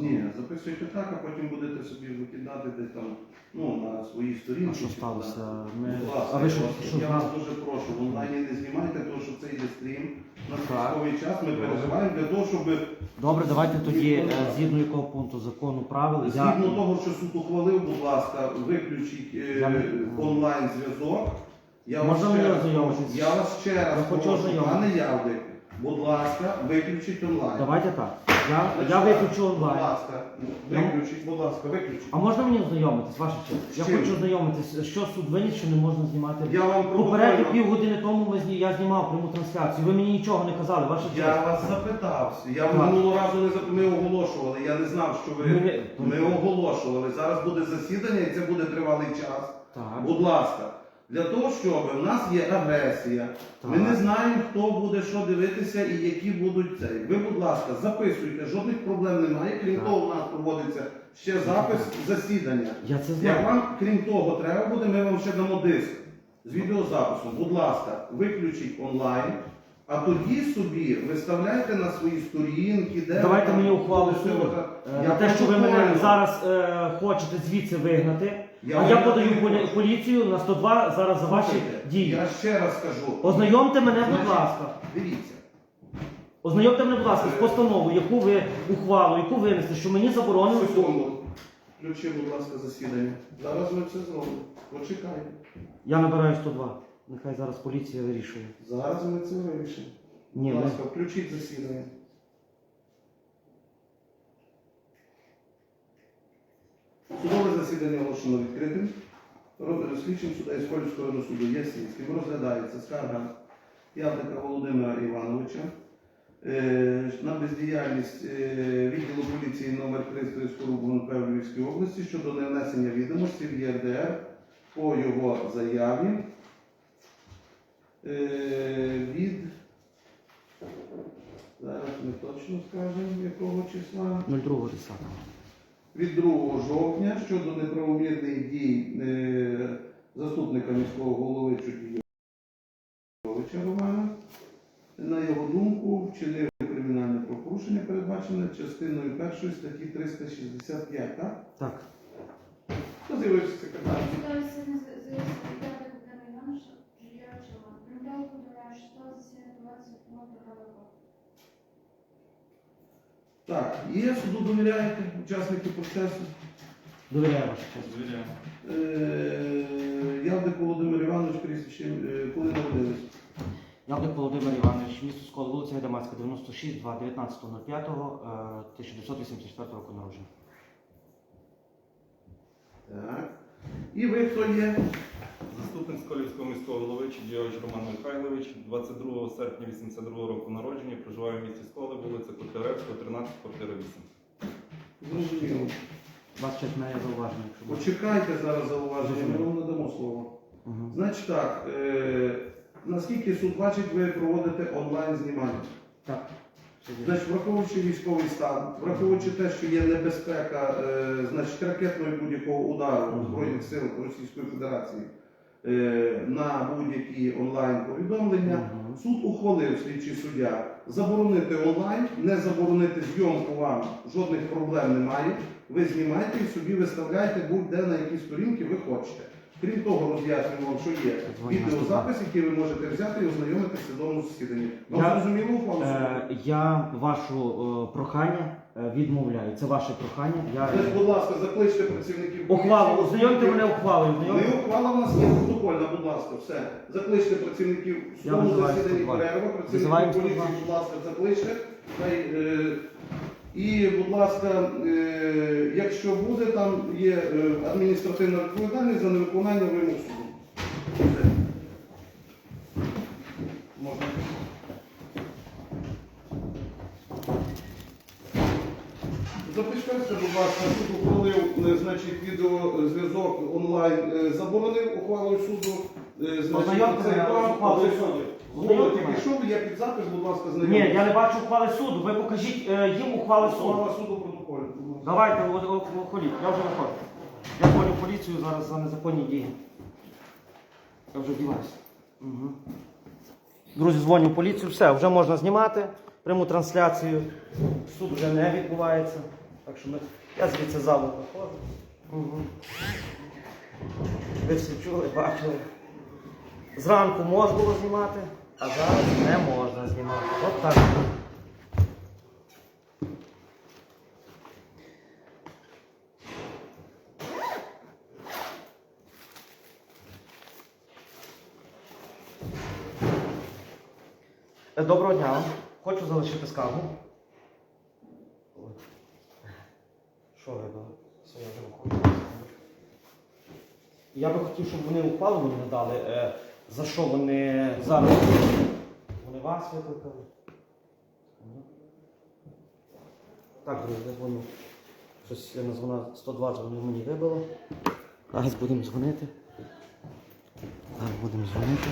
Ні, записуйте так, а потім будете собі викидати десь там ну, на свої сторінки. А що сталося? Ми- Будь ласка, А ви я що- вас- що я вас дуже прошу, в онлайні не знімайте, тому що це йде стрім. На Так. військовий час ми переживаємо для того, щоб Добре, давайте тоді е, згідно якого пункту закону правил. Я... згідно того, що суд ухвалив, будь ласка, виключіть е, Я не- онлайн зв'язок. Я Можна вас ще мені раз, ознайомитись? я вас ще раз Я хочу прошу, ознайомитись. пане Явдик, будь ласка, виключіть онлайн. Давайте так. Я, я виключу Будь онлайн. ласка, виключіть, будь ласка, виключіть. А можна мені ознайомитись, ваша честь? Я чим? хочу ознайомитись, що суд виніс, що не можна знімати. Я вам Попередньо протокольно- півгодини тому ми зні- я знімав пряму трансляцію. Ви мені нічого не казали, ваша честь. Я вас запитав. Я Так. минулого разу не зап- ми оголошували. Я не знав, що ви Ми- ми оголошували. Зараз буде засідання і це буде тривалий час. Так. Будь ласка, для того, щоб в нас є агресія, ми не знаємо, хто буде що дивитися і які будуть цей. Ви, будь ласка, записуйте, жодних проблем немає. Крім Так. того, у нас проводиться ще запис засідання. Я це Як вам, крім того, треба буде, ми вам ще дамо диск з відеозаписом. Будь ласка, виключіть онлайн, а тоді собі виставляйте на свої сторінки, де Давайте там мені ухвалу суду. Е, Я На те, що ви мене зараз е, хочете звідси вигнати. Я а я не подаю полі- поліцію на 102 зараз за ваші Слухайте, дії. Я ще раз кажу. Ознайомте мене, будь Значить, ласка. Дивіться. Ознайомте мене, будь ласка, з постановою, яку ви ухвалу, яку винесли, що мені заборонено. Секунду. Включи, будь ласка, засідання. Зараз ми це зробимо. Почекайте. Я набираю 102. Нехай зараз поліція вирішує. Зараз ми це вирішимо. Ні, Будь ми... ласка, включіть засідання. Судове засідання оголошено відкритим. Роз- Слідчим суда із Колівського районного суду Ясінським розглядається скарга Явника Володимира Івановича е, на бездіяльність е, відділу поліції номер 300 Скорубу в області щодо невнесення відомості в ЄРДР по його заяві від Зараз ми точно скажемо, якого числа. 02 10. Від 2 жовтня щодо неправомірних дій е, заступника міського голови Чудійовича Романа. На його думку, вчинив кримінальне правопорушення, передбачене частиною першої статті 365, так? Так. Хто з'явився секретар? Судове засідання з'явився Володимир Іванович Жильович Роман. Прийняв подавляю 6 засідання 28 року. Так, є суду довіряєте учасники процесу? Ваша честь. Е, Явдик Володимир Іванович, прізвище, е, коли народились? Явник Володимир Іванович, місто Скол, вулиця Гайдамацька, 96, 2, 19.05, е, 1984 року народження. Так. І ви хто є? Заступник Сколівського міського голови Чудійович Роман Михайлович, 22 серпня 82 року народження, проживає в місті Сколи, вулиця Котляревського, 13, квартира 8. Зрозуміло. Вас честь має зауваження, якщо буде. Почекайте зараз зауваження, ми вам надамо слово. Угу. Значить так, е, наскільки суд бачить, ви проводите онлайн знімання. Так. Все вірно. Значить, враховуючи військовий стан, враховуючи те, що є небезпека е, значить, ракетного будь-якого удару Мгм. Збройних сил Російської Федерації на будь-які онлайн повідомлення, Мгм. суд ухвалив слідчий суддя заборонити онлайн, не заборонити зйомку вам жодних проблем немає. Ви знімаєте і собі виставляєте будь-де на які сторінки ви хочете. Крім того, роз'яснюю вам, що є відеозапис, який ви можете взяти і ознайомитися в судовому засіданні. Вам зрозуміло? Е, я вашу е, прохання е, відмовляю. Це ваше прохання. Я... Значить, будь ласка, закличте працівників. Ухвалу, ознайомте мене ухвалою. Не ознайомте. ухвала в нас є протокольна, будь ласка, все. Закличте працівників в Я тому визиваю засіданні 102. перерва, працівників поліції, 102. будь ласка, закличте. Хай, е, і, будь ласка, е, якщо буде, там є е, адміністративна відповідальність за невиконання вимог суду. Все. Можна. Запишіться, будь ласка, суд ухвалив, е, значить, відеозв'язок онлайн е, заборонив ухвалою суду. Е, Значить, суду. Мене. йшов, я під запис, будь ласка, Ні, я не бачу ухвали суду. Ви покажіть е, їм ухвали суду. Слава суду протоколю. Давайте, ходіть, я вже виходжу. Я дзвоню в поліцію зараз за незаконні дії. Я вже вдіваюся. Угу. Друзі, дзвоню в поліцію, все, вже можна знімати пряму трансляцію. Суд вже не відбувається. Так що ми, я звідси залу проходжу. Угу. Ви всі чули, бачили. Зранку можна було знімати, а зараз не можна знімати. От так. Е, Доброго дня. Хочу залишити скаргу. Ой. Що ви ну, це я вже виходжу. Я би хотів, щоб вони ухвалу мені надали. Е, за що вони зараз? Вони вас викликали? Так, друзі, воно. Щось я назвала 102, воно мені вибило. Зараз будемо дзвонити. Зараз будемо дзвонити.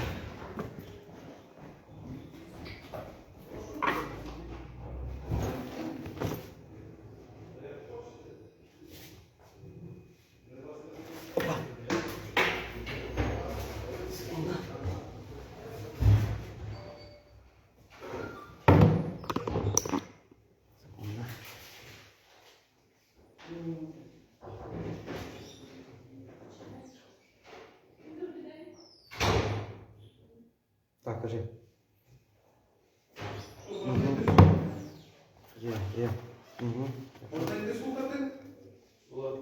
Кажи. Мгм. Є, є. Угу. Можна йти слухати?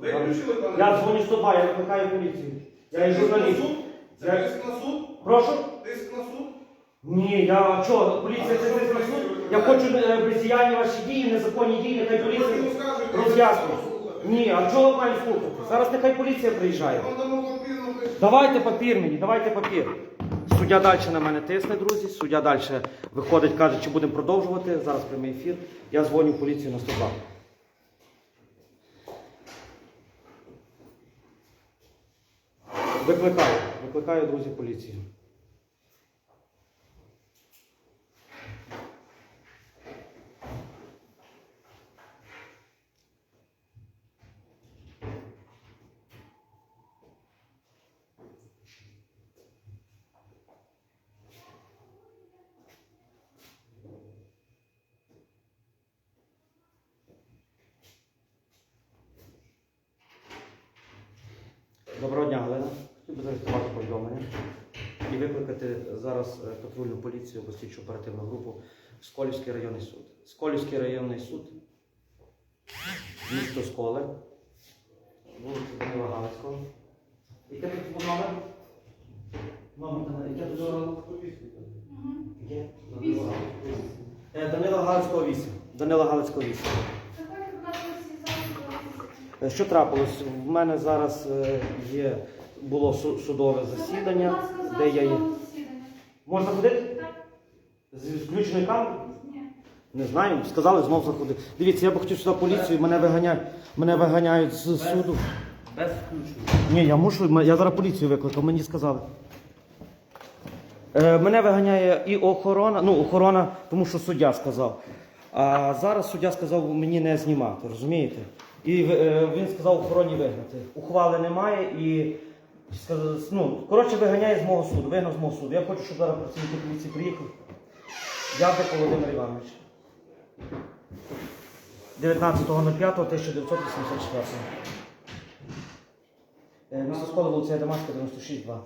Виключили, пане? Я дзвоню 102, я викликаю поліцію. Я є журналіст. Це Я- тиск на суд? Прошу? Тиск на суд? Ні, я що, поліція це не суд? Я хочу е, бездіяння ваші дії, незаконні дії, нехай поліція скажете, роз'яснює. слухати. Ні, а чого маю слухати? Зараз нехай поліція приїжджає. Вам дамо папір, напишіть. Давайте папір мені, давайте папір. Суддя далі на мене тисне, друзі. Суддя далі виходить, каже, чи будемо продовжувати. Зараз прямий ефір. Я дзвоню поліцію на 102. Викликаю, викликаю, друзі, поліцію. Доброго дня, Галина. Хотів би зареєструвати повідомлення і викликати зараз е, патрульну поліцію або слідчу оперативну групу в Сколівський районний суд. Сколівський районний суд, місто Сколе, вулиця Данила Галицького. Яке тут номер? Номер яке тут? Є? Данила Галицького. Е, Данила Галицького 8. Данила Галицького 8. Заходьте, будь ласка, всі зали. Е, Що трапилось? В мене зараз е, є було судове засідання, де я є. Можна ходити? З включеною камерою? Ні. Не знаю, сказали знов заходити. Дивіться, я б хотів сюди поліцію, мене виганяють, мене виганяють з суду. Без включення. Ні, я мушу, я зараз поліцію викликав, мені сказали. Е, мене виганяє і охорона, ну охорона, тому що суддя сказав. А зараз суддя сказав мені не знімати, розумієте? І е, він сказав охороні вигнати. Ухвали немає і сказ- ну, коротше виганяє з мого суду, вигнав з мого суду. Я хочу, щоб зараз працівники поліції приїхали. Явдик Володимир Іванович. 19.05.1984. Е, Місто Скола, вулиця Дамаська, 96-2.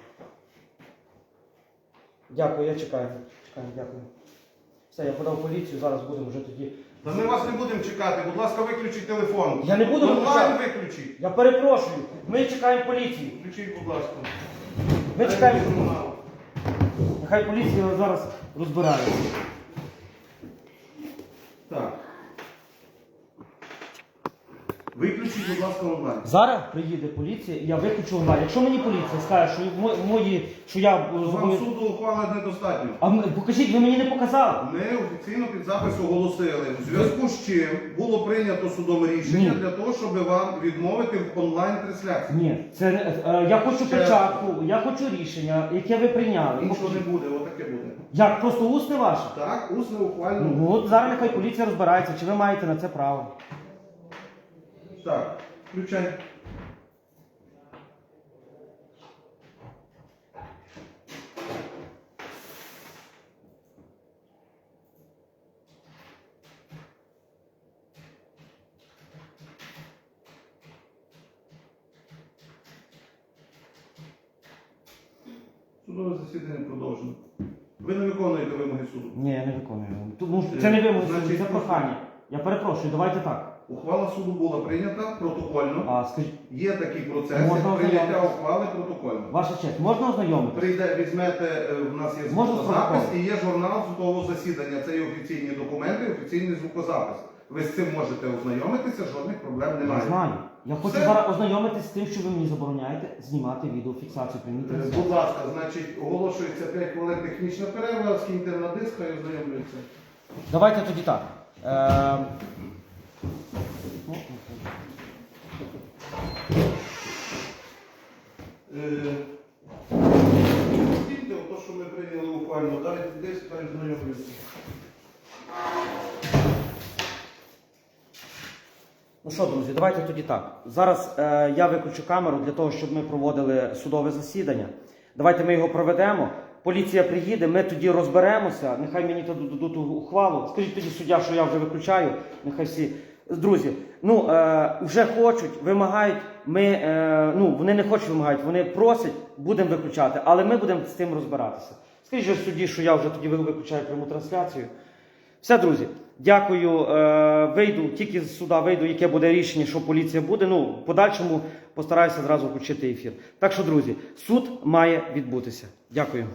Дякую, я чекаю. Чекаю, дякую. Все, я подав поліцію, зараз будемо вже тоді. Та ми вас не будемо чекати, будь ласка, виключіть телефон. Я не буду Онлайн виключати. виключіть. Я перепрошую, ми чекаємо поліцію. Включіть, будь ласка. Ми чекаємо. Нехай поліція зараз розбирається. Так. Виключіть, будь ласка, онлайн. Зараз приїде поліція і я виключу онлайн. Якщо мені поліція скаже, що мо- мої, що я е, Вам суду ухвали недостатньо. А м- покажіть, ви мені не показали. Ми офіційно під запис оголосили, у зв'язку з чим було прийнято судове рішення Ні. для того, щоб вам відмовити в онлайн-трансляції. Ні, це не- е, я хочу Ще печатку, я хочу рішення, яке ви прийняли. Іншого не буде, отаке буде. Як просто усне ваше? Так, усне ухвально. Ну от зараз нехай поліція розбирається, чи ви маєте на це право. Так, включай. Судове засідання продовжено. Ви не виконуєте вимоги суду. Ні, я не виконую. Тут, ну, це не е, вимоги, це прохання. Я перепрошую, давайте так. Ухвала суду була прийнята протокольно. А скажіть, Є такий процес, Можна прийняття ознайомитися? ухвали протокольно. ваша честь, можна ознайомитися? Прийде, візьмете, е, в нас є Можна звукозапис і є журнал судового засідання. Це є офіційні документи, офіційний звукозапис. Ви з цим можете ознайомитися, жодних проблем Я немає. знаю. Я хочу Все. зараз ознайомитися з тим, що ви мені забороняєте знімати відеофіксацію прийняти. Е, Будь ласка, значить, оголошується 5 хвилин технічна перерва, скиньте на диск, хай ознайомлюється. Давайте тоді так. Е... Е, Скиньте ото, що ми прийняли дайте диск, хай ознайомлюється. Ну що, друзі, давайте тоді так. Зараз е, я виключу камеру для того, щоб ми проводили судове засідання. Давайте ми його проведемо. Поліція приїде, ми тоді розберемося. Нехай мені дадуть ухвалу. Скажіть тоді суддя, що я вже виключаю. Нехай всі. Друзі, ну е, вже хочуть, вимагають. Ми е, ну вони не хочуть вимагають, вони просять, будемо виключати, але ми будемо з тим розбиратися. Скажіть же судді, що я вже тоді виключаю пряму трансляцію. Все, друзі, дякую. Е, вийду тільки з суда, вийду, яке буде рішення, що поліція буде. Ну, в подальшому постараюся зразу включити ефір. Так що, друзі, суд має відбутися. Дякую.